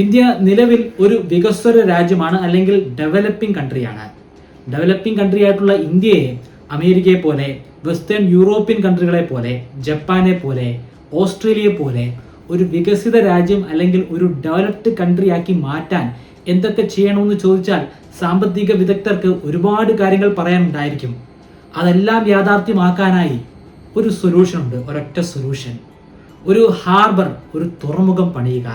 India നിലവിൽ ഒരു വികസ്വര രാജ്യമാണ് അല്ലെങ്കിൽ ഡെവലപ്പിംഗ് കൺട്രിയാണ് ഡെവലപ്പിംഗ് കൺട്രി ആയിട്ടുള്ള ഇന്ത്യയെ അമേരിക്കയെ പോലെ വെസ്റ്റേൺ യൂറോപ്യൻ കൺട്രികളെ പോലെ ജപ്പാനെ പോലെ ഓസ്ട്രേലിയയെ പോലെ ഒരു വികസിത രാജ്യം അല്ലെങ്കിൽ ഒരു ഡെവലപ്ഡ് കൺട്രി ആക്കി മാറ്റാൻ എന്തൊക്കെ ചെയ്യണമെന്ന് ചോദിച്ചാൽ സാമ്പത്തിക വിദഗ്ധർക്ക് ഒരുപാട് കാര്യങ്ങൾ പറയാനുണ്ടായിരിക്കും. അതെല്ലാം യാഥാർത്ഥ്യമാക്കാനായി ഒരു സൊല്യൂഷൻ ഉണ്ട് ഒരൊറ്റ സൊല്യൂഷൻ ഒരു ഹാർബർ ഒരു തുറമുഖം പണിയുക.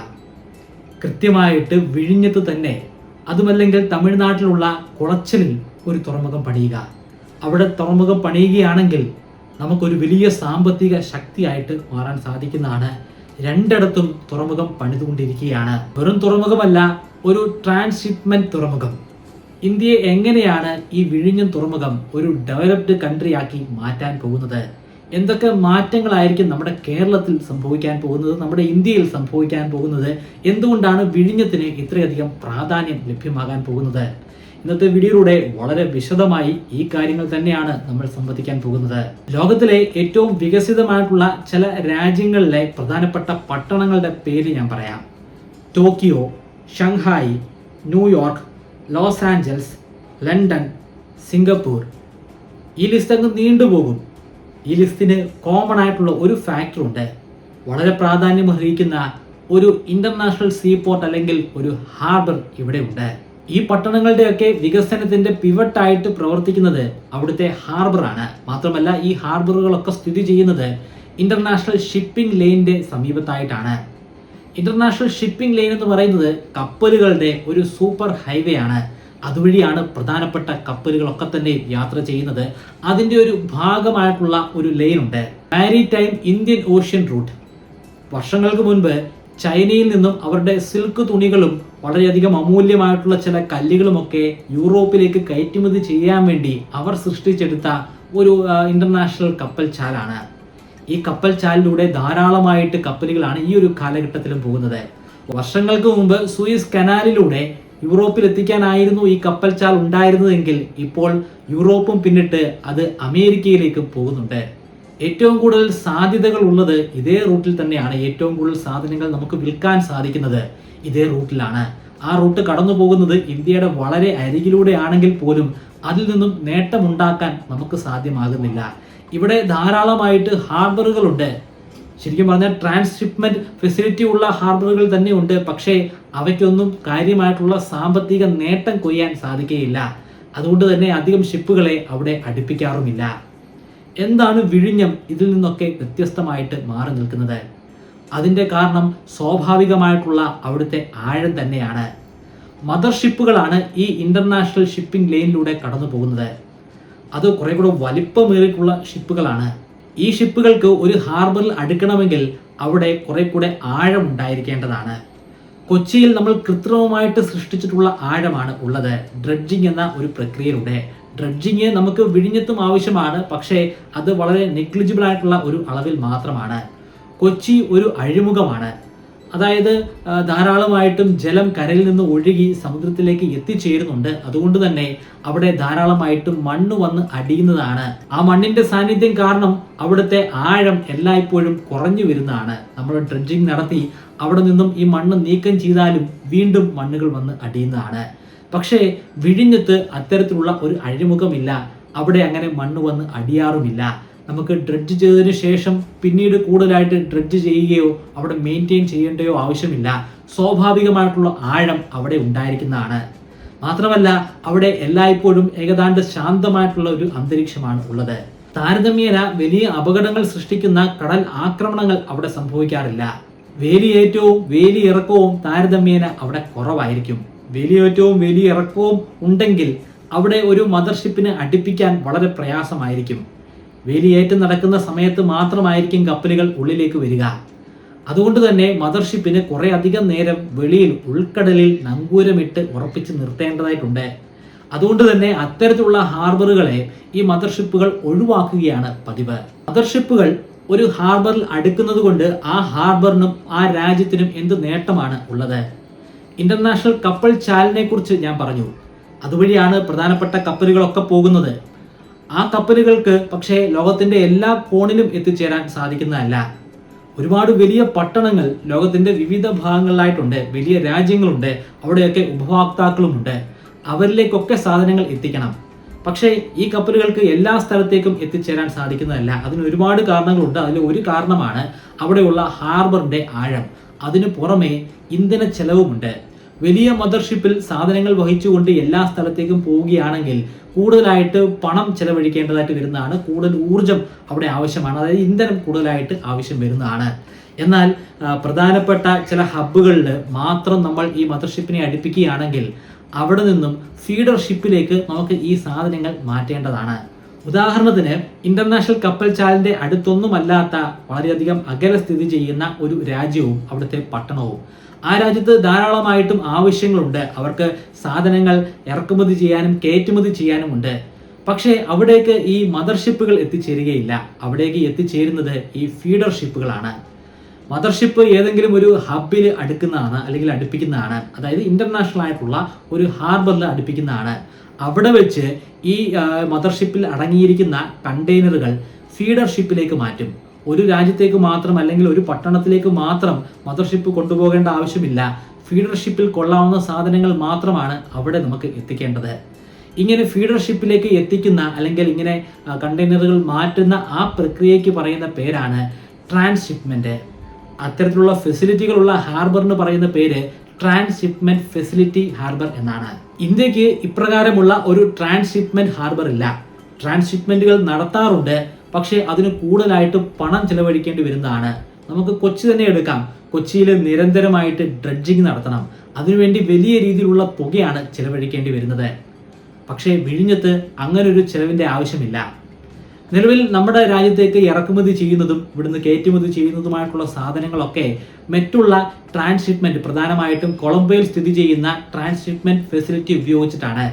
കൃത്യമായിട്ട് വിഴിഞ്ഞത്ത് തന്നെ അതുമല്ലെങ്കിൽ തമിഴ്നാട്ടിലുള്ള കുളച്ചലിൽ ഒരു തുറമുഖം പണിയുക. അവിടെ തുറമുഖം പണിയുകയാണെങ്കിൽ നമുക്കൊരു വലിയ സാമ്പത്തിക ശക്തിയായിട്ട് മാറാൻ സാധിക്കുന്നതാണ്. രണ്ടിടത്തും തുറമുഖം പണിതുകൊണ്ടിരിക്കുകയാണ്. വെറും തുറമുഖമല്ല ഒരു ട്രാൻസ്ഷിപ്മെന്റ് തുറമുഖം. ഇന്ത്യയെ എങ്ങനെയാണ് ഈ വിഴിഞ്ഞം തുറമുഖം ഒരു ഡെവലപ്ഡ് കൺട്രി ആക്കി മാറ്റാൻ പോകുന്നത്? എന്തൊക്കെ മാറ്റങ്ങളായിരിക്കും നമ്മുടെ കേരളത്തിൽ സംഭവിക്കാൻ പോകുന്നത് നമ്മുടെ ഇന്ത്യയിൽ സംഭവിക്കാൻ പോകുന്നത് എന്തുകൊണ്ടാണ് വിഴിഞ്ഞത്തിന് ഇത്രയധികം പ്രാധാന്യം ലഭ്യമാകാൻ പോകുന്നത്? ഇന്നത്തെ വീഡിയോയിലൂടെ വളരെ വിശദമായി ഈ കാര്യങ്ങൾ തന്നെയാണ് നമ്മൾ സംവദിക്കാൻ പോകുന്നത്. ലോകത്തിലെ ഏറ്റവും വികസിതമായിട്ടുള്ള ചില രാജ്യങ്ങളിലെ പ്രധാനപ്പെട്ട പട്ടണങ്ങളുടെ പേര് ഞാൻ പറയാം. Tokyo Shanghai New York Los Angeles London Singapore. ഈ ലിസ്റ്റ് അങ്ങ് നീണ്ടുപോകും. ഈ ലിസ്റ്റിന് കോമൺ ആയിട്ടുള്ള ഒരു ഫാക്ടർ ഉണ്ട്. വളരെ പ്രാധാന്യം അർഹിക്കുന്ന ഒരു ഇന്റർനാഷണൽ സീ പോർട്ട് അല്ലെങ്കിൽ ഒരു ഹാർബർ ഇവിടെ ഉണ്ട്. ഈ പട്ടണങ്ങളുടെയൊക്കെ വികസനത്തിന്റെ പിവട്ടായിട്ട് പ്രവർത്തിക്കുന്നത് അവിടുത്തെ ഹാർബറാണ് മാത്രമല്ല ഈ ഹാർബറുകളൊക്കെ സ്ഥിതി ചെയ്യുന്നത് ഇന്റർനാഷണൽ ഷിപ്പിംഗ് ലൈനിന്റെ സമീപത്തായിട്ടാണ്. ഇന്റർനാഷണൽ ഷിപ്പിംഗ് ലൈൻ എന്ന് പറയുന്നത് കപ്പലുകളുടെ ഒരു സൂപ്പർ ഹൈവേ ആണ്. അതുവഴിയാണ് പ്രധാനപ്പെട്ട കപ്പലുകളൊക്കെ തന്നെ യാത്ര ചെയ്യുന്നത്. അതിന്റെ ഒരു ഭാഗമായിട്ടുള്ള ഒരു ലൈൻ ഉണ്ട്. Maritime Indian Ocean route വർഷങ്ങൾക്ക് മുൻപ് ചൈനയിൽ നിന്നും അവരുടെ സിൽക്ക് തുണികളും വളരെയധികം അമൂല്യമായിട്ടുള്ള ചില കല്ലുകളുമൊക്കെ യൂറോപ്പിലേക്ക് കയറ്റുമതി ചെയ്യാൻ വേണ്ടി അവർ സൃഷ്ടിച്ചെടുത്ത ഒരു ഇന്റർനാഷണൽ കപ്പൽ ചാലാണ്. ഈ കപ്പൽ ചാലിലൂടെ ധാരാളമായിട്ട് കപ്പലുകളാണ് ഈ ഒരു കാലഘട്ടത്തിലും പോകുന്നത്. വർഷങ്ങൾക്ക് മുമ്പ് സൂയിസ് കനാലിലൂടെ യൂറോപ്പിൽ എത്തിക്കാനായിരുന്നു ഈ കപ്പൽ ചാൽ ഉണ്ടായിരുന്നതെങ്കിൽ ഇപ്പോൾ യൂറോപ്പും പിന്നിട്ട് അത് അമേരിക്കയിലേക്ക് പോകുന്നുണ്ട്. ഏറ്റവും കൂടുതൽ സാധ്യതകൾ ഉള്ളത് ഇതേ റൂട്ടിൽ തന്നെയാണ് ഏറ്റവും കൂടുതൽ സാധനങ്ങൾ നമുക്ക് വിൽക്കാൻ സാധിക്കുന്നത്. ഇതേ റൂട്ടിലാണ്. ആ റൂട്ട് കടന്നു പോകുന്നത് ഇന്ത്യയുടെ വളരെ അരികിലൂടെ ആണെങ്കിൽ പോലും അതിൽ നിന്നും നേട്ടമുണ്ടാക്കാൻ നമുക്ക് സാധ്യമാകുന്നില്ല. ഇവിടെ ധാരാളമായിട്ട് ഹാർബറുകളുണ്ട്. ശരിക്കും പറഞ്ഞാൽ ട്രാൻസ്ഷിപ്മെന്റ് ഫെസിലിറ്റി ഉള്ള ഹാർബറുകൾ തന്നെ ഉണ്ട് പക്ഷേ അവയ്ക്കൊന്നും കാര്യമായിട്ടുള്ള സാമ്പത്തിക നേട്ടം കൊയ്യാൻ സാധിക്കുകയില്ല. അതുകൊണ്ട് തന്നെ അധികം ഷിപ്പുകളെ അവിടെ അടുപ്പിക്കാറുമില്ല. എന്താണ് വിഴിഞ്ഞം ഇതിൽ നിന്നൊക്കെ വ്യത്യസ്തമായിട്ട് മാറി നിൽക്കുന്നത്? അതിന്റെ കാരണം സ്വാഭാവികമായിട്ടുള്ള അവിടുത്തെ ആഴം തന്നെയാണ്. മദർ ഷിപ്പുകളാണ് ഈ ഇന്റർനാഷണൽ ഷിപ്പിംഗ് ലൈനിലൂടെ കടന്നു പോകുന്നത് അത് കുറെ കൂടെ വലിപ്പമേറിയിട്ടുള്ള ഷിപ്പുകളാണ് ഈ ഷിപ്പുകൾക്ക് ഒരു ഹാർബറിൽ അടുക്കണമെങ്കിൽ അവിടെ കുറെ കൂടെ ആഴം ഉണ്ടായിരിക്കേണ്ടതാണ്. കൊച്ചിയിൽ നമ്മൾ കൃത്രിമമായിട്ട് സൃഷ്ടിച്ചിട്ടുള്ള ആഴമാണ് ഉള്ളത്. ഡ്രഡ്ജിങ് എന്ന ഒരു പ്രക്രിയയിലൂടെ. ഡ്രഡ്ജിങ് നമുക്ക് വിഴിഞ്ഞത്തും ആവശ്യമാണ്. പക്ഷേ അത് വളരെ നെഗ്ലിജിബിൾ ആയിട്ടുള്ള ഒരു അളവിൽ മാത്രമാണ്. കൊച്ചി ഒരു അഴിമുഖമാണ്. അതായത് ധാരാളമായിട്ടും ജലം കരയിൽ നിന്ന് ഒഴുകി സമുദ്രത്തിലേക്ക് എത്തിച്ചേരുന്നുണ്ട്. അതുകൊണ്ട് തന്നെ അവിടെ ധാരാളമായിട്ടും മണ്ണ് വന്ന് അടിയുന്നതാണ്. ആ മണ്ണിന്റെ സാന്നിധ്യം കാരണം അവിടുത്തെ ആഴം എല്ലായ്പ്പോഴും കുറഞ്ഞു വരുന്നതാണ്. നമ്മൾ ഡ്രഡ്ജിങ് നടത്തി അവിടെ നിന്നും ഈ മണ്ണ് നീക്കം ചെയ്താലും വീണ്ടും മണ്ണുകൾ വന്ന് അടിയുന്നതാണ്. പക്ഷേ വിഴിഞ്ഞത്ത് അത്തരത്തിലുള്ള ഒരു അഴിമുഖമില്ല. അവിടെ അങ്ങനെ മണ്ണ് വന്ന് അടിയാറുമില്ല. നമുക്ക് ഡ്രഡ്ജ് ചെയ്തതിന് ശേഷം പിന്നീട് കൂടുതലായിട്ട് ഡ്രഡ്ജ് ചെയ്യുകയോ അവിടെ മെയിന്റെയിൻ ചെയ്യേണ്ടയോ ആവശ്യമില്ല. സ്വാഭാവികമായിട്ടുള്ള ആഴം അവിടെ ഉണ്ടായിരിക്കുന്നതാണ്. മാത്രമല്ല അവിടെ എല്ലായ്പ്പോഴും ഏകദാണ്ട് ശാന്തമായിട്ടുള്ള ഒരു അന്തരീക്ഷമാണ് ഉള്ളത്. താരതമ്യേന വലിയ അപകടങ്ങൾ സൃഷ്ടിക്കുന്ന കടൽ ആക്രമണങ്ങൾ അവിടെ സംഭവിക്കാറില്ല. വേലിയേറ്റവും വേലിയിറക്കവും താരതമ്യേന അവിടെ കുറവായിരിക്കും. വേലിയേറ്റവും വേലിയിറക്കവും ഉണ്ടെങ്കിൽ അവിടെ ഒരു മദർഷിപ്പിനെ അടുപ്പിക്കാൻ വളരെ പ്രയാസമായിരിക്കും. വേലിയേറ്റം നടക്കുന്ന സമയത്ത് മാത്രമായിരിക്കും കപ്പലുകൾ ഉള്ളിലേക്ക് വരിക. അതുകൊണ്ട് തന്നെ മദർഷിപ്പിന് കുറെ അധികം നേരം വെളിയിൽ ഉൾക്കടലിൽ നങ്കൂരമിട്ട് ഉറപ്പിച്ച് നിർത്തേണ്ടതായിട്ടുണ്ട്. അതുകൊണ്ട് തന്നെ അത്തരത്തിലുള്ള ഹാർബറുകളെ ഈ മദർഷിപ്പുകൾ ഒഴിവാക്കുകയാണ് പതിവ്. മദർഷിപ്പുകൾ ഒരു ഹാർബറിൽ അടുക്കുന്നത് കൊണ്ട് ആ ഹാർബറിനും ആ രാജ്യത്തിനും എന്ത് നേട്ടമാണ് ഉള്ളത്? ഇന്റർനാഷണൽ കപ്പൽ ചാലിനെ കുറിച്ച് ഞാൻ പറഞ്ഞു. അതുവഴിയാണ് പ്രധാനപ്പെട്ട കപ്പലുകളൊക്കെ പോകുന്നത്. ആ കപ്പലുകൾക്ക് പക്ഷേ ലോകത്തിന്റെ എല്ലാ കോണിലും എത്തിച്ചേരാൻ സാധിക്കുന്നതല്ല. ഒരുപാട് വലിയ പട്ടണങ്ങൾ ലോകത്തിന്റെ വിവിധ ഭാഗങ്ങളിലായിട്ടുണ്ട്. വലിയ രാജ്യങ്ങളുണ്ട്. അവിടെയൊക്കെ ഉപഭോക്താക്കളുമുണ്ട്. അവരിലേക്കൊക്കെ സാധനങ്ങൾ എത്തിക്കണം. പക്ഷേ ഈ കപ്പലുകൾക്ക് എല്ലാ സ്ഥലത്തേക്കും എത്തിച്ചേരാൻ സാധിക്കുന്നതല്ല. അതിന് ഒരുപാട് കാരണങ്ങളുണ്ട്. അതിൽ ഒരു കാരണമാണ് അവിടെയുള്ള ഹാർബറിന്റെ ആഴം. അതിനു പുറമെ ഇന്ധന ചെലവുമുണ്ട്. വലിയ മദർഷിപ്പിൽ സാധനങ്ങൾ വഹിച്ചുകൊണ്ട് എല്ലാ സ്ഥലത്തേക്കും പോവുകയാണെങ്കിൽ കൂടുതലായിട്ട് പണം ചെലവഴിക്കേണ്ടതായിട്ട് വരുന്നതാണ്. കൂടുതൽ ഊർജം അവിടെ ആവശ്യമാണ്. അതായത് ഇന്ധനം കൂടുതലായിട്ട് ആവശ്യം വരുന്നതാണ്. എന്നാൽ പ്രധാനപ്പെട്ട ചില ഹബ്ബുകളിൽ മാത്രം നമ്മൾ ഈ മദർഷിപ്പിനെ അടുപ്പിക്കുകയാണെങ്കിൽ അവിടെ നിന്നും ഫീഡർ ഷിപ്പിലേക്ക് നമുക്ക് ഈ സാധനങ്ങൾ മാറ്റേണ്ടതാണ്. ഉദാഹരണത്തിന് ഇന്റർനാഷണൽ കപ്പൽ ചാലിന്റെ അടുത്തൊന്നുമല്ലാത്ത വളരെയധികം അകലെ സ്ഥിതി ചെയ്യുന്ന ഒരു രാജ്യവും അവിടുത്തെ പട്ടണവും. ആ രാജ്യത്ത് ധാരാളമായിട്ടും ആവശ്യങ്ങളുണ്ട്. അവർക്ക് സാധനങ്ങൾ ഇറക്കുമതി ചെയ്യാനും കയറ്റുമതി ചെയ്യാനുമുണ്ട് പക്ഷേ അവിടേക്ക് ഈ മദർഷിപ്പുകൾ എത്തിച്ചേരുകയില്ല. അവിടേക്ക് എത്തിച്ചേരുന്നത് ഈ ഫീഡർഷിപ്പുകളാണ്. മദർഷിപ്പ് ഏതെങ്കിലും ഒരു ഹബിൽ അടുക്കുന്നതാണ് അല്ലെങ്കിൽ അടുപ്പിക്കുന്നതാണ്. അതായത് ഇന്റർനാഷണൽ ആയിട്ടുള്ള ഒരു ഹാർബറിൽ അടുപ്പിക്കുന്നതാണ്. അവിടെ വെച്ച് ഈ മദർഷിപ്പിൽ അടങ്ങിയിരിക്കുന്ന കണ്ടെയ്നറുകൾ ഫീഡർഷിപ്പിലേക്ക് മാറ്റും. ഒരു രാജ്യത്തേക്ക് മാത്രം അല്ലെങ്കിൽ ഒരു പട്ടണത്തിലേക്ക് മാത്രം മദർഷിപ്പ് കൊണ്ടുപോകേണ്ട ആവശ്യമില്ല. ഫീഡർഷിപ്പിൽ കൊള്ളാവുന്ന സാധനങ്ങൾ മാത്രമാണ് അവിടെ നമുക്ക് എത്തിക്കേണ്ടത്. ഇങ്ങനെ ഫീഡർഷിപ്പിലേക്ക് എത്തിക്കുന്ന അല്ലെങ്കിൽ ഇങ്ങനെ കണ്ടെയ്നറുകൾ മാറ്റുന്ന ആ പ്രക്രിയയ്ക്ക് പറയുന്ന പേരാണ് ട്രാൻസ്ഷിപ്മെന്റ്. അത്തരത്തിലുള്ള ഫെസിലിറ്റികളുള്ള ഹാർബറിന് പറയുന്ന പേര് ട്രാൻസ്ഷിപ്മെന്റ് ഫെസിലിറ്റി ഹാർബർ എന്നാണ്. ഇന്ത്യയ്ക്ക് ഇപ്രകാരമുള്ള ഒരു ട്രാൻസ്ഷിപ്മെന്റ് ഹാർബർ ഇല്ല. ട്രാൻസ്ഷിപ്മെന്റുകൾ നടത്താറുണ്ട് പക്ഷേ അതിന് കൂടുതലായിട്ട് പണം ചിലവഴിക്കേണ്ടി വരുന്നതാണ്. നമുക്ക് കൊച്ചി തന്നെ എടുക്കാം. കൊച്ചിയിൽ നിരന്തരമായിട്ട് ഡ്രഡ്ജിങ് നടത്തണം. അതിനുവേണ്ടി വലിയ രീതിയിലുള്ള പുകയാണ് ചിലവഴിക്കേണ്ടി വരുന്നത്. പക്ഷേ വിഴിഞ്ഞത്ത് അങ്ങനൊരു ഒരു ചെലവിന്റെ ആവശ്യമില്ല. നിലവിൽ നമ്മുടെ രാജ്യത്തേക്ക് ഇറക്കുമതി ചെയ്യുന്നതും ഇവിടുന്ന് കയറ്റുമതി ചെയ്യുന്നതുമായിട്ടുള്ള സാധനങ്ങളൊക്കെ മറ്റുള്ള ട്രാൻസ്ഷിപ്മെന്റ് പ്രധാനമായിട്ടും കൊളംബോയിൽ സ്ഥിതി ചെയ്യുന്ന ട്രാൻസ്ഷിപ്മെന്റ് ഫെസിലിറ്റി ഉപയോഗിച്ചിട്ടാണ്.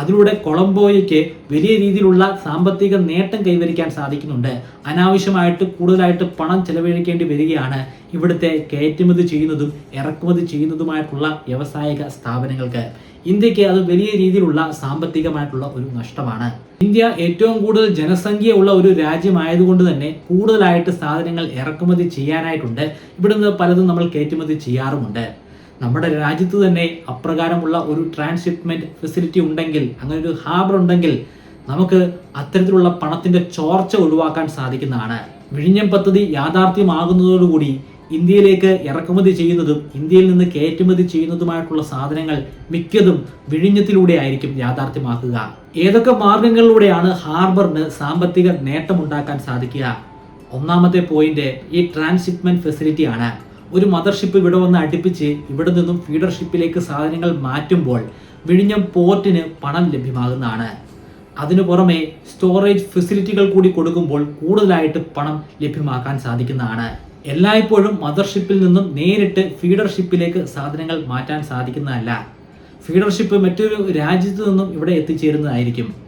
അതിലൂടെ കൊളംബോയ്ക്ക് വലിയ രീതിയിലുള്ള സാമ്പത്തിക നേട്ടം കൈവരിക്കാൻ സാധിക്കുന്നുണ്ട്. അനാവശ്യമായിട്ട് കൂടുതലായിട്ട് പണം ചെലവഴിക്കേണ്ടി വരികയാണ് ഇവിടുത്തെ കയറ്റുമതി ചെയ്യുന്നതും ഇറക്കുമതി ചെയ്യുന്നതുമായിട്ടുള്ള വ്യവസായിക സ്ഥാപനങ്ങൾക്ക്. ഇന്ത്യയ്ക്ക് അത് വലിയ രീതിയിലുള്ള സാമ്പത്തികമായിട്ടുള്ള ഒരു നഷ്ടമാണ്. ഇന്ത്യ ഏറ്റവും കൂടുതൽ ജനസംഖ്യ ഉള്ള ഒരു രാജ്യമായതുകൊണ്ട് തന്നെ കൂടുതലായിട്ട് സാധനങ്ങൾ ഇറക്കുമതി ചെയ്യാനായിട്ടുണ്ട്. ഇവിടുന്ന് പലതും നമ്മൾ കയറ്റുമതി ചെയ്യാറുമുണ്ട്. നമ്മുടെ രാജ്യത്ത് തന്നെ അപ്രകാരമുള്ള ഒരു ട്രാൻസ്ഷിപ്മെന്റ് ഫെസിലിറ്റി ഉണ്ടെങ്കിൽ അങ്ങനെ ഒരു ഹാബർ ഉണ്ടെങ്കിൽ നമുക്ക് അത്തരത്തിലുള്ള പണത്തിന്റെ ചോർച്ച ഒഴിവാക്കാൻ സാധിക്കുന്നതാണ്. വിഴിഞ്ഞം പദ്ധതി യാഥാർത്ഥ്യമാകുന്നതോടുകൂടി ഇന്ത്യയിലേക്ക് ഇറക്കുമതി ചെയ്യുന്നതും ഇന്ത്യയിൽ നിന്ന് കയറ്റുമതി ചെയ്യുന്നതുമായിട്ടുള്ള സാധനങ്ങൾ മിക്കതും വിഴിഞ്ഞത്തിലൂടെ ആയിരിക്കും യാഥാർത്ഥ്യമാക്കുക. ഏതൊക്കെ മാർഗങ്ങളിലൂടെയാണ് ഹാർബറിന് സാമ്പത്തിക നേട്ടമുണ്ടാക്കാൻ സാധിക്കുക? ഒന്നാമത്തെ പോയിന്റ് ഈ ട്രാൻസ്ഷിപ്മെന്റ് ഫെസിലിറ്റി ആണ്. ഒരു മദർഷിപ്പ് ഇവിടെ വന്ന് അടുപ്പിച്ച് ഇവിടെ നിന്നും ഫീഡർഷിപ്പിലേക്ക് സാധനങ്ങൾ മാറ്റുമ്പോൾ വിഴിഞ്ഞം പോർട്ടിന് പണം ലഭ്യമാകുന്നതാണ്. അതിനു പുറമെ സ്റ്റോറേജ് ഫെസിലിറ്റികൾ കൂടി കൊടുക്കുമ്പോൾ കൂടുതലായിട്ട് പണം ലഭ്യമാക്കാൻ സാധിക്കുന്നതാണ്. എല്ലായ്പ്പോഴും മദർഷിപ്പിൽ നിന്നും നേരിട്ട് ഫീഡർഷിപ്പിലേക്ക് സാധനങ്ങൾ മാറ്റാൻ സാധിക്കുന്നതല്ല. ഫീഡർഷിപ്പ് മറ്റൊരു രാജ്യത്തു നിന്നും ഇവിടെ എത്തിച്ചേരുന്നതായിരിക്കും.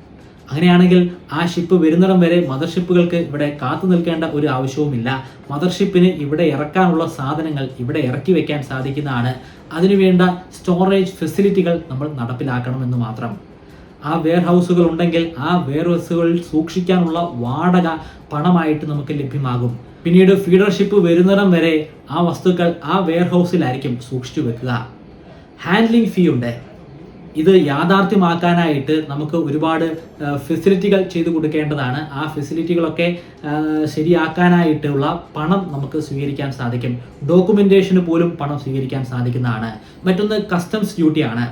അങ്ങനെയാണെങ്കിൽ ആ ഷിപ്പ് വരുന്നിടം വരെ മദർഷിപ്പുകൾക്ക് ഇവിടെ കാത്തു നിൽക്കേണ്ട ഒരു ആവശ്യവുമില്ല. മദർഷിപ്പിന് ഇവിടെ ഇറക്കാനുള്ള സാധനങ്ങൾ ഇവിടെ ഇറക്കി വെക്കാൻ സാധിക്കുന്നതാണ്. അതിനുവേണ്ട സ്റ്റോറേജ് ഫെസിലിറ്റികൾ നമ്മൾ നടപ്പിലാക്കണമെന്ന് മാത്രം. ആ വെയർ ഹൗസുകൾ ഉണ്ടെങ്കിൽ ആ വെയർ ഹൗസുകളിൽ സൂക്ഷിക്കാനുള്ള വാടക പണമായിട്ട് നമുക്ക് ലഭ്യമാകും. പിന്നീട് ഫീഡർഷിപ്പ് വരുന്നിടം വരെ ആ വസ്തുക്കൾ ആ വെയർ ഹൗസിലായിരിക്കും സൂക്ഷിച്ചു വെക്കുക. ഹാൻഡ്ലിംഗ് ഫീ ഉണ്ട്. ഇത് യാഥാർത്ഥ്യമാക്കാനായിട്ട് നമുക്ക് ഒരുപാട് ഫെസിലിറ്റികൾ ചെയ്തു കൊടുക്കേണ്ടതാണ്. ആ ഫെസിലിറ്റികളൊക്കെ ശരിയാക്കാനായിട്ടുള്ള പണം നമുക്ക് സ്വീകരിക്കാൻ സാധിക്കും. ഡോക്യുമെന്റേഷന് പോലും പണം സ്വീകരിക്കാൻ സാധിക്കുന്നതാണ്. മറ്റൊന്ന് കസ്റ്റംസ് ഡ്യൂട്ടിയാണ്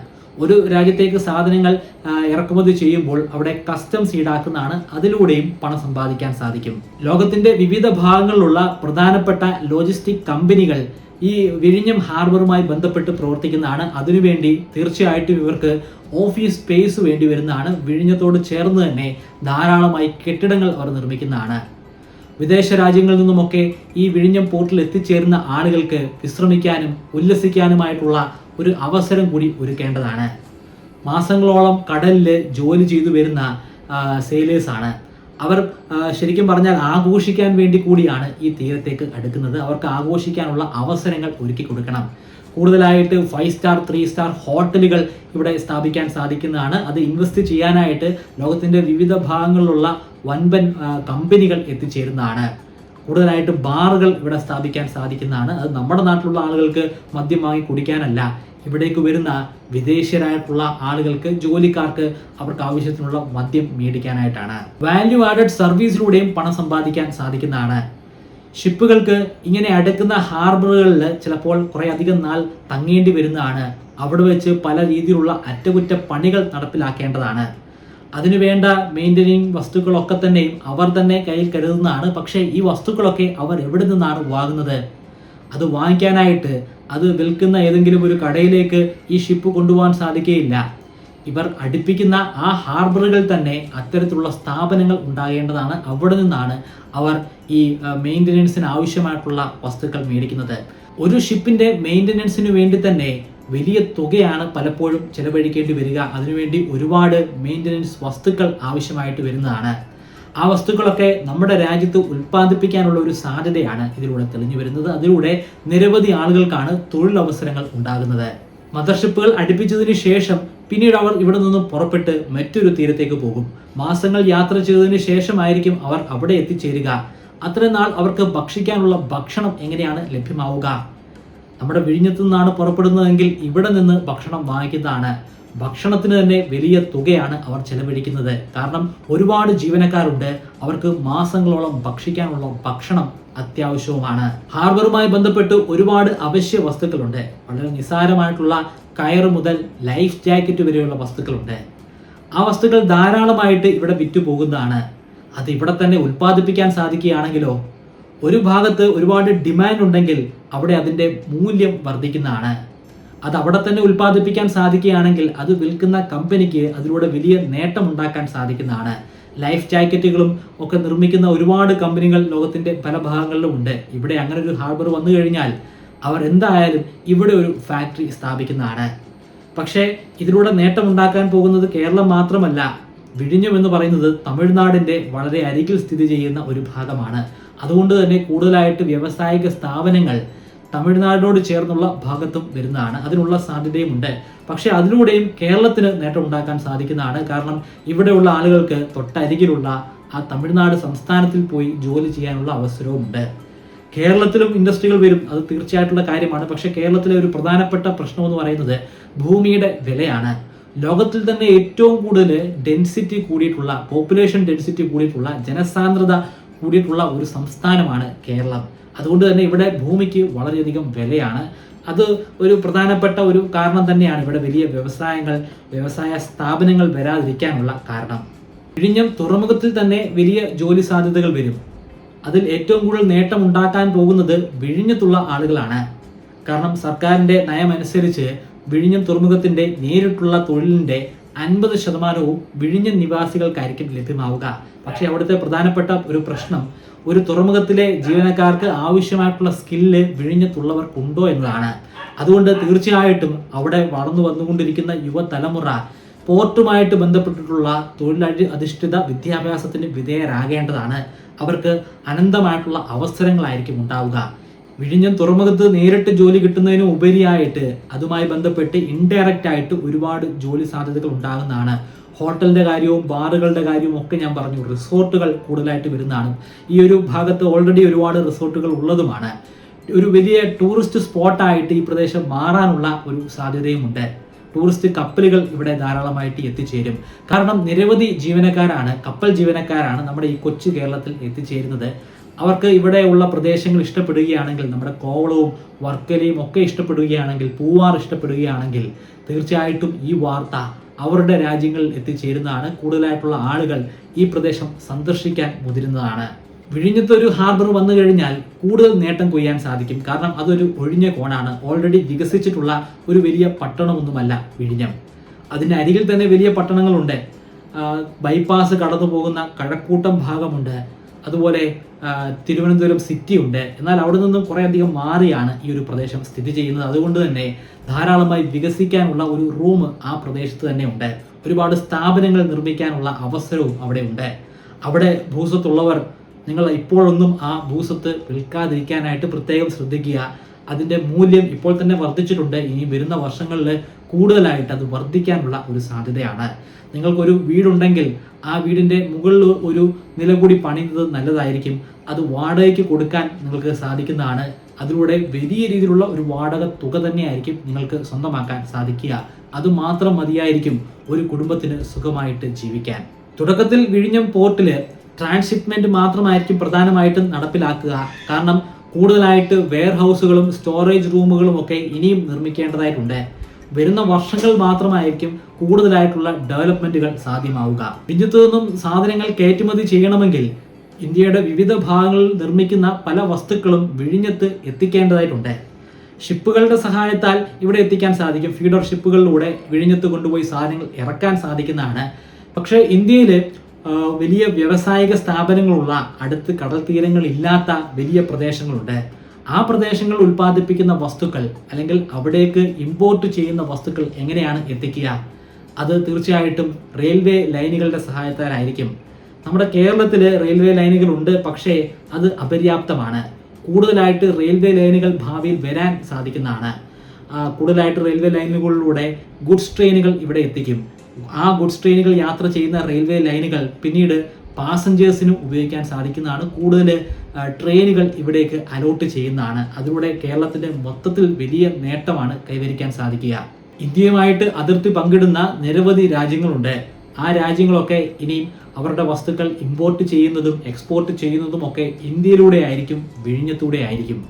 ഒരു രാജ്യത്തേക്ക് സാധനങ്ങൾ ഇറക്കുമതി ചെയ്യുമ്പോൾ അവിടെ കസ്റ്റംസ് ഈടാക്കുന്നതാണ്. അതിലൂടെയും പണം സമ്പാദിക്കാൻ സാധിക്കും. ലോകത്തിന്റെ വിവിധ ഭാഗങ്ങളിലുള്ള പ്രധാനപ്പെട്ട ലോജിസ്റ്റിക് കമ്പനികൾ ഈ വിഴിഞ്ഞം ഹാർബറുമായി ബന്ധപ്പെട്ട് പ്രവർത്തിക്കുന്നതാണ്. അതിനുവേണ്ടി തീർച്ചയായിട്ടും ഇവർക്ക് ഓഫീസ് സ്പേസ് വേണ്ടി വരുന്നതാണ്. വിഴിഞ്ഞത്തോട് ചേർന്ന് തന്നെ ധാരാളമായി കെട്ടിടങ്ങൾ അവർ നിർമ്മിക്കുന്നതാണ്. വിദേശ രാജ്യങ്ങളിൽ നിന്നുമൊക്കെ ഈ വിഴിഞ്ഞം പോർട്ടിൽ എത്തിച്ചേരുന്ന ആളുകൾക്ക് വിശ്രമിക്കാനും ഉല്ലസിക്കാനുമായിട്ടുള്ള ഒരു അവസരം കൂടി ഒരുക്കേണ്ടതാണ്. മാസങ്ങളോളം കടലിൽ ജോലി ചെയ്തു വരുന്ന സെയിലേഴ്സാണ് അവർ ശരിക്കും പറഞ്ഞാൽ ആഘോഷിക്കാൻ വേണ്ടി കൂടിയാണ് ഈ തീരത്തേക്ക് അടുക്കുന്നത്. അവർക്ക് ആഘോഷിക്കാനുള്ള അവസരങ്ങൾ ഒരുക്കി കൊടുക്കണം. കൂടുതലായിട്ട് ഫൈവ് സ്റ്റാർ ത്രീ സ്റ്റാർ ഹോട്ടലുകൾ ഇവിടെ സ്ഥാപിക്കാൻ സാധിക്കുന്നതാണ്. അത് ഇൻവെസ്റ്റ് ചെയ്യാനായിട്ട് ലോകത്തിന്റെ വിവിധ ഭാഗങ്ങളിലുള്ള വൻപൻ കമ്പനികൾ എത്തിച്ചേരുന്നതാണ്. കൂടുതലായിട്ട് ബാറുകൾ ഇവിടെ സ്ഥാപിക്കാൻ സാധിക്കുന്നതാണ്. അത് നമ്മുടെ നാട്ടിലുള്ള ആളുകൾക്ക് മദ്യം വാങ്ങി കുടിക്കാനല്ല. ഇവിടേക്ക് വരുന്ന വിദേശീയരായിട്ടുള്ള ആളുകൾക്ക് ജോലിക്കാർക്ക് അവർക്ക് ആവശ്യത്തിനുള്ള മദ്യം മേടിക്കാനായിട്ടാണ്. വാല്യൂ ആഡഡ് സർവീസിലൂടെയും പണം സമ്പാദിക്കാൻ സാധിക്കുന്നതാണ്. ഷിപ്പുകൾക്ക് ഇങ്ങനെ അടുക്കുന്ന ഹാർബറുകളിൽ ചിലപ്പോൾ കുറേ അധികം നാൾ തങ്ങേണ്ടി വരുന്നതാണ്. അവിടെ വെച്ച് പല രീതിയിലുള്ള അറ്റകുറ്റപ്പണികൾ നടപ്പിലാക്കേണ്ടതാണ്. അതിനുവേണ്ട മെയിന്റനിങ് വസ്തുക്കളൊക്കെ തന്നെയും അവർ തന്നെ കയ്യിൽ കരുതുന്നതാണ്. പക്ഷേ ഈ വസ്തുക്കളൊക്കെ അവർ എവിടെ നിന്നാണ് വാങ്ങുന്നത്? അത് വാങ്ങിക്കാനായിട്ട് അത് വിൽക്കുന്ന ഏതെങ്കിലും ഒരു കടയിലേക്ക് ഈ ഷിപ്പ് കൊണ്ടുപോകാൻ സാധിക്കുകയില്ല. ഇവർ അടുപ്പിക്കുന്ന ആ ഹാർബറുകൾ തന്നെ അത്തരത്തിലുള്ള സ്ഥാപനങ്ങൾ ഉണ്ടാകേണ്ടതാണ്. അവിടെ നിന്നാണ് അവർ ഈ മെയിന്റനൻസിന് ആവശ്യമായിട്ടുള്ള വസ്തുക്കൾ മേടിക്കുന്നത്. ഒരു ഷിപ്പിന്റെ മെയിന്റനൻസിന് വേണ്ടി തന്നെ വലിയ തുകയാണ് പലപ്പോഴും ചെലവഴിക്കേണ്ടി വരിക. അതിനുവേണ്ടി ഒരുപാട് മെയിന്റനൻസ് വസ്തുക്കൾ ആവശ്യമായിട്ട് വരുന്നതാണ്. ആ വസ്തുക്കളൊക്കെ നമ്മുടെ രാജ്യത്ത് ഉൽപ്പാദിപ്പിക്കാനുള്ള ഒരു സാധ്യതയാണ് ഇതിലൂടെ തെളിഞ്ഞു വരുന്നത്. അതിലൂടെ നിരവധി ആളുകൾക്കാണ് തൊഴിലവസരങ്ങൾ ഉണ്ടാകുന്നത്. മദർഷിപ്പുകൾ അടുപ്പിച്ചതിന് ശേഷം പിന്നീട് അവർ ഇവിടെ നിന്നും പുറപ്പെട്ട് മറ്റൊരു തീരത്തേക്ക് പോകും. മാസങ്ങൾ യാത്ര ചെയ്തതിന് ശേഷമായിരിക്കും അവർ അവിടെ എത്തിച്ചേരുക. അത്രനാൾ അവർക്ക് ഭക്ഷിക്കാനുള്ള ഭക്ഷണം എങ്ങനെയാണ് ലഭ്യമാവുക? നമ്മുടെ വിഴിഞ്ഞത്തു നിന്നാണ് പുറപ്പെടുന്നതെങ്കിൽ ഇവിടെ നിന്ന് ഭക്ഷണം വാങ്ങിക്കുന്നതാണ്. ഭക്ഷണത്തിന് തന്നെ വലിയ തുകയാണ് അവർ ചെലവഴിക്കുന്നത്. കാരണം ഒരുപാട് ജീവനക്കാരുണ്ട്. അവർക്ക് മാസങ്ങളോളം ഭക്ഷിക്കാനുള്ള ഭക്ഷണം അത്യാവശ്യവുമാണ്. ഹാർബറുമായി ബന്ധപ്പെട്ട് ഒരുപാട് അവശ്യ വസ്തുക്കളുണ്ട്. വളരെ നിസ്സാരമായിട്ടുള്ള കയർ മുതൽ ലൈഫ് ജാക്കറ്റ് വരെയുള്ള വസ്തുക്കളുണ്ട്. ആ വസ്തുക്കൾ ധാരാളമായിട്ട് ഇവിടെ വിറ്റു പോകുന്നതാണ് അത് ഇവിടെ തന്നെ ഉൽപ്പാദിപ്പിക്കാൻ സാധിക്കുകയാണെങ്കിലോ ഒരു ഭാഗത്ത് ഒരുപാട് ഡിമാൻഡ് ഉണ്ടെങ്കിൽ അവിടെ അതിന്റെ മൂല്യം വർദ്ധിക്കുന്നതാണ്. അത് അവിടെ തന്നെ ഉൽപ്പാദിപ്പിക്കാൻ സാധിക്കുകയാണെങ്കിൽ അത് വിൽക്കുന്ന കമ്പനിക്ക് അതിലൂടെ വലിയ നേട്ടം ഉണ്ടാക്കാൻ സാധിക്കുന്നതാണ്. ലൈഫ് ജാക്കറ്റുകളും ഒക്കെ നിർമ്മിക്കുന്ന ഒരുപാട് കമ്പനികൾ ലോകത്തിന്റെ പല ഭാഗങ്ങളിലും ഉണ്ട്. ഇവിടെ അങ്ങനെ ഒരു ഹാർബർ വന്നു കഴിഞ്ഞാൽ അവർ എന്തായാലും ഇവിടെ ഒരു ഫാക്ടറി സ്ഥാപിക്കുന്നതാണ്. പക്ഷേ ഇതിലൂടെ നേട്ടം ഉണ്ടാക്കാൻ പോകുന്നത് കേരളം മാത്രമല്ല വിഴിഞ്ഞം എന്ന് പറയുന്നത് തമിഴ്നാടിന്റെ വളരെ അരികിൽ സ്ഥിതി ചെയ്യുന്ന ഒരു ഭാഗമാണ്. അതുകൊണ്ട് തന്നെ കൂടുതലായിട്ട് വ്യവസായിക സ്ഥാപനങ്ങൾ തമിഴ്നാടിനോട് ചേർന്നുള്ള ഭാഗത്തും വരുന്നതാണ്. അതിനുള്ള സാധ്യതയുമുണ്ട്. പക്ഷേ അതിലൂടെയും കേരളത്തിന് നേട്ടം ഉണ്ടാക്കാൻ സാധിക്കുന്നതാണ്. കാരണം ഇവിടെയുള്ള ആളുകൾക്ക് തൊട്ടരികിലുള്ള ആ തമിഴ്നാട് സംസ്ഥാനത്തിൽ പോയി ജോലി ചെയ്യാനുള്ള അവസരവുമുണ്ട്. കേരളത്തിലും ഇൻഡസ്ട്രികൾ വരും. അത് തീർച്ചയായിട്ടുള്ള കാര്യമാണ്. പക്ഷേ കേരളത്തിലെ ഒരു പ്രധാനപ്പെട്ട പ്രശ്നം എന്ന് പറയുന്നത് ഭൂമിയുടെ വിലയാണ്. ലോകത്തിൽ തന്നെ ഏറ്റവും കൂടുതൽ ഡെൻസിറ്റി കൂടിയിട്ടുള്ള പോപ്പുലേഷൻ ഡെൻസിറ്റി കൂടിയിട്ടുള്ള ജനസാന്ദ്രത കൂടിയിട്ടുള്ള ഒരു സംസ്ഥാനമാണ് കേരളം. അതുകൊണ്ട് തന്നെ ഇവിടെ ഭൂമിക്ക് വളരെയധികം വിലയാണ്. അത് ഒരു പ്രധാനപ്പെട്ട ഒരു കാരണം തന്നെയാണ് ഇവിടെ വലിയ വ്യവസായങ്ങൾ വ്യവസായ സ്ഥാപനങ്ങൾ വരാതിരിക്കാനുള്ള കാരണം. വിഴിഞ്ഞം തുറമുഖത്തിൽ തന്നെ വലിയ ജോലി സാധ്യതകൾ വരും. അതിൽ ഏറ്റവും കൂടുതൽ നേട്ടം ഉണ്ടാക്കാൻ പോകുന്നത് വിഴിഞ്ഞത്തുള്ള ആളുകളാണ്. കാരണം സർക്കാരിന്റെ നയമനുസരിച്ച് വിഴിഞ്ഞം തുറമുഖത്തിന്റെ നേരിട്ടുള്ള തൊഴിലിന്റെ അൻപത് ശതമാനവും വിഴിഞ്ഞൻ നിവാസികൾക്കായിരിക്കും ലഭ്യമാവുക. പക്ഷേ അവിടുത്തെ പ്രധാനപ്പെട്ട ഒരു പ്രശ്നം ഒരു തുറമുഖത്തിലെ ജീവനക്കാർക്ക് ആവശ്യമായിട്ടുള്ള സ്കില്ല് വിഴിഞ്ഞത്തുള്ളവർക്കുണ്ടോ എന്നതാണ്. അതുകൊണ്ട് തീർച്ചയായിട്ടും അവിടെ വളർന്നു വന്നുകൊണ്ടിരിക്കുന്ന യുവതലമുറ പോർട്ടുമായിട്ട് ബന്ധപ്പെട്ടിട്ടുള്ള തൊഴിലധി അധിഷ്ഠിത വിദ്യാഭ്യാസത്തിന് വിധേയരാകേണ്ടതാണ്. അവർക്ക് അനന്തമായിട്ടുള്ള അവസരങ്ങളായിരിക്കും ഉണ്ടാവുക. വിഴിഞ്ഞം തുറമുഖത്ത് നേരിട്ട് ജോലി കിട്ടുന്നതിന് ഉപരിയായിട്ട് അതുമായി ബന്ധപ്പെട്ട് ഇൻഡയറക്റ്റ് ആയിട്ട് ഒരുപാട് ജോലി സാധ്യതകൾ ഉണ്ടാകുന്നതാണ്. ഹോട്ടലിന്റെ കാര്യവും ബാറുകളുടെ കാര്യവും ഒക്കെ ഞാൻ പറഞ്ഞു. റിസോർട്ടുകൾ കൂടുതലായിട്ട് വരുന്നതാണ്. ഈ ഒരു ഭാഗത്ത് ഓൾറെഡി ഒരുപാട് റിസോർട്ടുകൾ ഉള്ളതുമാണ്. ഒരു വലിയ ടൂറിസ്റ്റ് സ്പോട്ടായിട്ട് ഈ പ്രദേശം മാറാനുള്ള ഒരു സാധ്യതയുമുണ്ട്. ടൂറിസ്റ്റ് കപ്പലുകൾ ഇവിടെ ധാരാളമായിട്ട് എത്തിച്ചേരും. കാരണം നിരവധി ജീവനക്കാരാണ് കപ്പൽ ജീവനക്കാരാണ് നമ്മുടെ ഈ കൊച്ചു കേരളത്തിൽ എത്തിച്ചേരുന്നത്. അവർക്ക് ഇവിടെയുള്ള പ്രദേശങ്ങൾ ഇഷ്ടപ്പെടുകയാണെങ്കിൽ നമ്മുടെ കോവളവും വർക്കലയും ഒക്കെ ഇഷ്ടപ്പെടുകയാണെങ്കിൽ പൂവാർ ഇഷ്ടപ്പെടുകയാണെങ്കിൽ തീർച്ചയായിട്ടും ഈ വാർത്ത അവരുടെ രാജ്യങ്ങളിൽ എത്തിച്ചേരുന്നതാണ്. കൂടുതലായിട്ടുള്ള ആളുകൾ ഈ പ്രദേശം സന്ദർശിക്കാൻ മുതിരുന്നതാണ്. വിഴിഞ്ഞത്ത് ഒരു ഹാർബർ വന്നു കഴിഞ്ഞാൽ കൂടുതൽ നേട്ടം കൊയ്യാൻ സാധിക്കും. കാരണം അതൊരു ഒഴിഞ്ഞ കോണാണ്. ഓൾറെഡി വികസിച്ചിട്ടുള്ള ഒരു വലിയ പട്ടണമൊന്നുമല്ല വിഴിഞ്ഞം. അതിന്റെ അരികിൽ തന്നെ വലിയ പട്ടണങ്ങളുണ്ട്. ബൈപ്പാസ് കടന്നു പോകുന്ന കഴക്കൂട്ടം ഭാഗമുണ്ട്. അതുപോലെ തിരുവനന്തപുരം സിറ്റി ഉണ്ട്. എന്നാൽ അവിടെ നിന്നും കുറേ അധികം മാറിയാണ് ഈ ഒരു പ്രദേശം സ്ഥിതി ചെയ്യുന്നത്. അതുകൊണ്ട് തന്നെ ധാരാളമായി വികസിക്കാനുള്ള ഒരു റൂം ആ പ്രദേശത്ത് തന്നെ ഉണ്ട്. ഒരുപാട് സ്ഥാപനങ്ങൾ നിർമ്മിക്കാനുള്ള അവസരവും അവിടെ ഉണ്ട്. അവിടെ ഭൂസ്വത്തുള്ളവർ നിങ്ങൾ ഇപ്പോഴൊന്നും ആ ഭൂസ്വത്ത് വിൽക്കാതിരിക്കാനായിട്ട് പ്രത്യേകം ശ്രദ്ധിക്കുക. അതിന്റെ മൂല്യം ഇപ്പോൾ തന്നെ വർദ്ധിച്ചിട്ടുണ്ട്. ഇനി വരുന്ന വർഷങ്ങളിൽ കൂടുതലായിട്ട് അത് വർദ്ധിക്കാനുള്ള ഒരു സാധ്യതയാണ്. നിങ്ങൾക്കൊരു വീടുണ്ടെങ്കിൽ ആ വീടിന്റെ മുകളിൽ ഒരു നില കൂടി പണിയുന്നത് നല്ലതായിരിക്കും. അത് വാടകയ്ക്ക് കൊടുക്കാൻ നിങ്ങൾക്ക് സാധിക്കുന്നതാണ്. അതിലൂടെ വലിയ രീതിയിലുള്ള ഒരു വാടക തുക തന്നെയായിരിക്കും നിങ്ങൾക്ക് സ്വന്തമാക്കാൻ സാധിക്കുക. അത് മാത്രം മതിയായിരിക്കും ഒരു കുടുംബത്തിന് സുഖമായിട്ട് ജീവിക്കാൻ. തുടക്കത്തിൽ വിഴിഞ്ഞം പോർട്ടിൽ ട്രാൻസ്ഷിപ്മെന്റ് മാത്രമായിരിക്കും പ്രധാനമായിട്ടും നടപ്പിലാക്കുക. കാരണം കൂടുതലായിട്ട് വെയർ ഹൗസുകളും സ്റ്റോറേജ് റൂമുകളും ഒക്കെ ഇനിയും നിർമ്മിക്കേണ്ടതായിട്ടുണ്ട്. വരുന്ന വർഷങ്ങൾ മാത്രമായിരിക്കും കൂടുതലായിട്ടുള്ള ഡെവലപ്മെന്റുകൾ സാധ്യമാവുക. വിദ്യുത്ത് നിന്നും സാധനങ്ങൾ കയറ്റുമതി ചെയ്യണമെങ്കിൽ ഇന്ത്യയുടെ വിവിധ ഭാഗങ്ങളിൽ നിർമ്മിക്കുന്ന പല വസ്തുക്കളും വിഴിഞ്ഞത്ത് എത്തിക്കേണ്ടതായിട്ടുണ്ട്. ഷിപ്പുകളുടെ സഹായത്താൽ ഇവിടെ എത്തിക്കാൻ സാധിക്കും. ഫീഡർ ഷിപ്പുകളിലൂടെ വിഴിഞ്ഞത്ത് കൊണ്ടുപോയി സാധനങ്ങൾ ഇറക്കാൻ സാധിക്കുന്നതാണ്. പക്ഷേ ഇന്ത്യയിൽ വലിയ വ്യവസായിക സ്ഥാപനങ്ങളുള്ള അടുത്ത് കടൽ തീരങ്ങൾ ഇല്ലാത്ത വലിയ പ്രദേശങ്ങളുണ്ട്. ആ പ്രദേശങ്ങൾ ഉൽപ്പാദിപ്പിക്കുന്ന വസ്തുക്കൾ അല്ലെങ്കിൽ അവിടേക്ക് ഇമ്പോർട്ട് ചെയ്യുന്ന വസ്തുക്കൾ എങ്ങനെയാണ് എത്തിക്കുക? അത് തീർച്ചയായിട്ടും റെയിൽവേ ലൈനുകളുടെ സഹായത്താലായിരിക്കും. നമ്മുടെ കേരളത്തിൽ റെയിൽവേ ലൈനുകൾ ഉണ്ട് പക്ഷേ അത് അപര്യാപ്തമാണ്. കൂടുതലായിട്ട് റെയിൽവേ ലൈനുകൾ ഭാവിയിൽ വരാൻ സാധിക്കുന്നതാണ്. കൂടുതലായിട്ട് റെയിൽവേ ലൈനുകളിലൂടെ ഗുഡ്സ് ട്രെയിനുകൾ ഇവിടെ എത്തിക്കും. ആ ഗുഡ്സ് ട്രെയിനുകൾ യാത്ര ചെയ്യുന്ന റെയിൽവേ ലൈനുകൾ പിന്നീട് പാസഞ്ചേഴ്സിനും ഉപയോഗിക്കാൻ സാധിക്കുന്നതാണ്. കൂടുതൽ ട്രെയിനുകൾ ഇവിടേക്ക് അലോട്ട് ചെയ്യുന്നതാണ്. അതിലൂടെ കേരളത്തിന്റെ മൊത്തത്തിൽ വലിയ നേട്ടമാണ് കൈവരിക്കാൻ സാധിക്കുക. ഇന്ത്യയുമായിട്ട് അതിർത്തി പങ്കിടുന്ന നിരവധി രാജ്യങ്ങളുണ്ട്. ആ രാജ്യങ്ങളൊക്കെ ഇനിയും അവരുടെ വസ്തുക്കൾ ഇമ്പോർട്ട് ചെയ്യുന്നതും എക്സ്പോർട്ട് ചെയ്യുന്നതും ഒക്കെ ഇന്ത്യയിലൂടെ ആയിരിക്കും വിഴിഞ്ഞത്തൂടെ ആയിരിക്കും.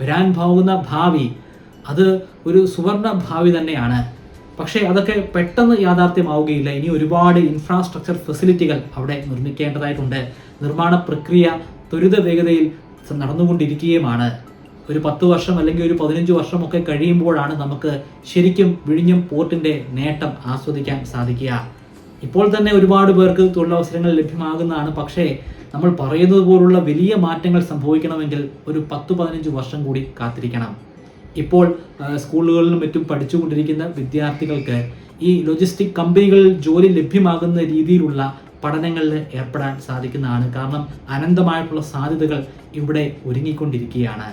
വരാൻ പോകുന്ന ഭാവി അത് ഒരു സുവർണ ഭാവി തന്നെയാണ്. പക്ഷേ അതൊക്കെ പെട്ടെന്ന് യാഥാർത്ഥ്യമാവുകയില്ല. ഇനി ഒരുപാട് ഇൻഫ്രാസ്ട്രക്ചർ ഫെസിലിറ്റികൾ അവിടെ നിർമ്മിക്കേണ്ടതായിട്ടുണ്ട്. നിർമ്മാണ പ്രക്രിയ ത്വരിത വേഗതയിൽ നടന്നുകൊണ്ടിരിക്കുകയുമാണ്. ഒരു പത്ത് വർഷം അല്ലെങ്കിൽ ഒരു പതിനഞ്ച് വർഷമൊക്കെ കഴിയുമ്പോഴാണ് നമുക്ക് ശരിക്കും വിഴിഞ്ഞം പോർട്ടിന്റെ നേട്ടം ആസ്വദിക്കാൻ സാധിക്കുക. ഇപ്പോൾ തന്നെ ഒരുപാട് പേർക്ക് തൊഴിലവസരങ്ങൾ ലഭ്യമാകുന്നതാണ്. പക്ഷേ നമ്മൾ പറയുന്നത് പോലുള്ള വലിയ മാറ്റങ്ങൾ സംഭവിക്കണമെങ്കിൽ ഒരു പത്ത് പതിനഞ്ച് വർഷം കൂടി കാത്തിരിക്കണം. ഇപ്പോൾ സ്കൂളുകളിലും മറ്റും പഠിച്ചുകൊണ്ടിരിക്കുന്ന വിദ്യാർത്ഥികൾക്ക് ഈ ലോജിസ്റ്റിക് കമ്പനികളിൽ ജോലി ലഭ്യമാകുന്ന രീതിയിലുള്ള പഠനങ്ങളിൽ ഏർപ്പെടാൻ സാധിക്കുന്നതാണ്. കാരണം അനന്തമായിട്ടുള്ള സാധ്യതകൾ ഇവിടെ ഒരുങ്ങിക്കൊണ്ടിരിക്കുകയാണ്.